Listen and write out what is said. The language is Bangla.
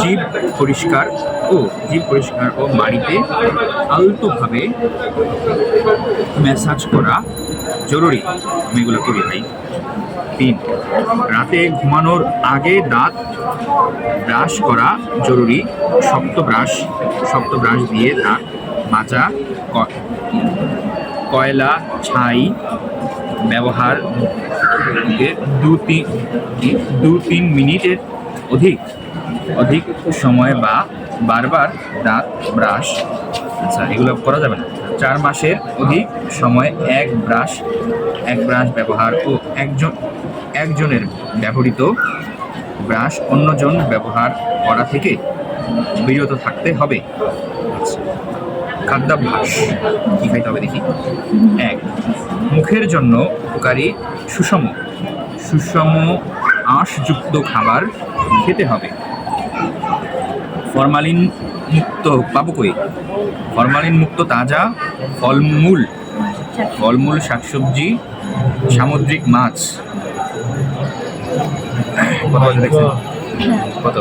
জীব পরিষ্কার ও জীব পরিষ্কার ও মাড়িতে আলতোভাবে ম্যাসাজ করা জরুরি। আমি এগুলো করি ভাই। তিন, রাতে ঘুমানোর আগে দাঁত ব্রাশ করা জরুরি। শক্ত ব্রাশ শক্ত ব্রাশ দিয়ে দাঁত মাজা কয়লা ছাই ব্যবহার দু তিন দু তিন মিনিটের অধিক অধিক সময় বা বারবার দাঁত ব্রাশ আচ্ছা এগুলো করা যাবে না। চার মাসের অধিক সময় এক ব্রাশ এক ব্রাশ ব্যবহার ও একজন একজনের ব্যবহৃত ব্রাশ অন্যজন ব্যবহার করা থেকে বিরত থাকতে হবে। আচ্ছা, খাদ্যাভ্যাস কী খাইতে হবে দেখি? এক মুখের জন্য উপকারী সুষম সুষম আঁশযুক্ত খাবার খেতে হবে। ফরমালিন মুক্ত পাবো কই? ফরমালিন মুক্ত তাজা ফলমূল। ফলমূল শাকসবজি সামুদ্রিক মাছ। কত দেখছেন? কত?